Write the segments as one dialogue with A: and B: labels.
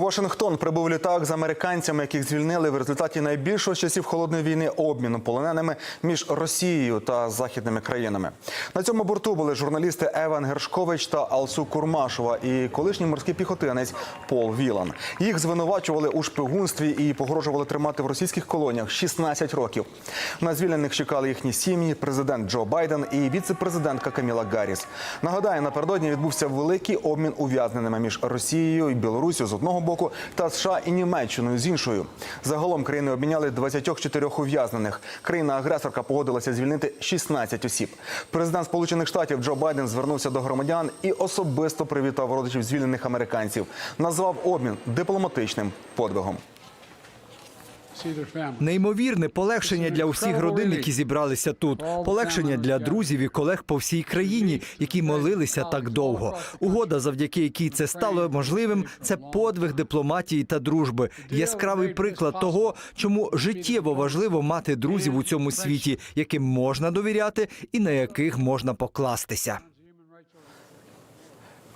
A: Вашингтон прибув літак з американцями, яких звільнили в результаті найбільшого з часів холодної війни обміну полоненими між Росією та західними країнами. На цьому борту були журналісти Еван Гершкович та Алсу Курмашова і колишній морський піхотинець Пол Вілан. Їх звинувачували у шпигунстві і погрожували тримати в російських колоніях 16 років. На звільнених чекали їхні сім'ї, президент Джо Байден і віце-президентка Каміла Гарріс. Нагадаю, напередодні відбувся великий обмін ув'язненими між Росією і Білорусію з одного боку та США і Німеччиною з іншою. Загалом країни обміняли 24 ув'язнених. Країна-агресорка погодилася звільнити 16 осіб. Президент Сполучених Штатів Джо Байден звернувся до громадян і особисто привітав родичів звільнених американців. Назвав обмін дипломатичним подвигом.
B: Неймовірне полегшення для усіх родин, які зібралися тут. Полегшення для друзів і колег по всій країні, які молилися так довго. Угода, завдяки якій це стало можливим, це подвиг дипломатії та дружби. Яскравий приклад того, чому життєво важливо мати друзів у цьому світі, яким можна довіряти і на яких можна покластися.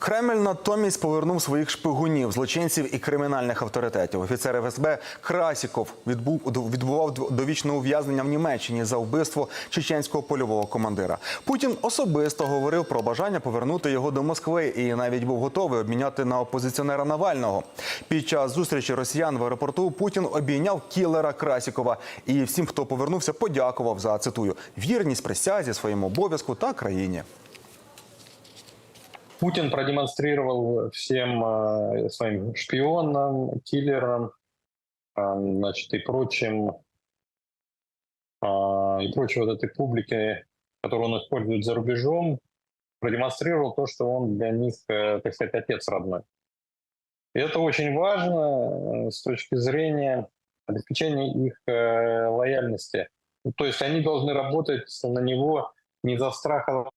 A: Кремль натомість повернув своїх шпигунів, злочинців і кримінальних авторитетів. Офіцер ФСБ Красіков відбув відбував довічне ув'язнення в Німеччині за вбивство чеченського польового командира. Путін особисто говорив про бажання повернути його до Москви і навіть був готовий обміняти на опозиціонера Навального. Під час зустрічі росіян в аеропорту Путін обійняв кілера Красікова і всім, хто повернувся, подякував за цитую вірність присязі своєму обов'язку та країні.
C: Путин продемонстрировал всем э, своим шпионам, киллерам, э, значит, и прочим, э, и прочей вот этой публике, которую он использует за рубежом, продемонстрировал то, что он для них, так сказать, отец родной. И это очень важно с точки зрения обеспечения их лояльности. Ну, То есть они должны работать на него не за страх, а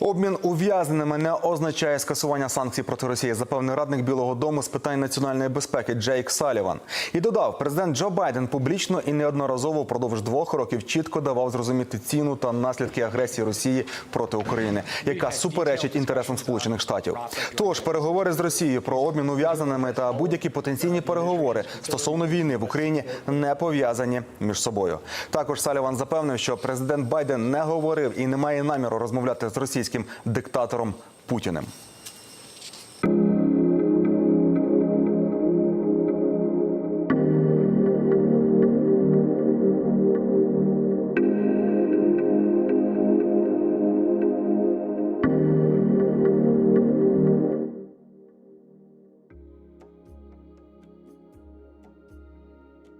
A: Обмін ув'язненими не означає скасування санкцій проти Росії, запевнив радник Білого Дому з питань національної безпеки Джейк Саліван. І додав, президент Джо Байден публічно і неодноразово впродовж двох років чітко давав зрозуміти ціну та наслідки агресії Росії проти України, яка суперечить інтересам Сполучених Штатів. Тож переговори з Росією про обмін ув'язненими та будь-які потенційні переговори стосовно війни в Україні не пов'язані між собою. Також Саліван запевнив, що президент Байден не говорив і не має наміру розмовляти з російським диктатором Путіним.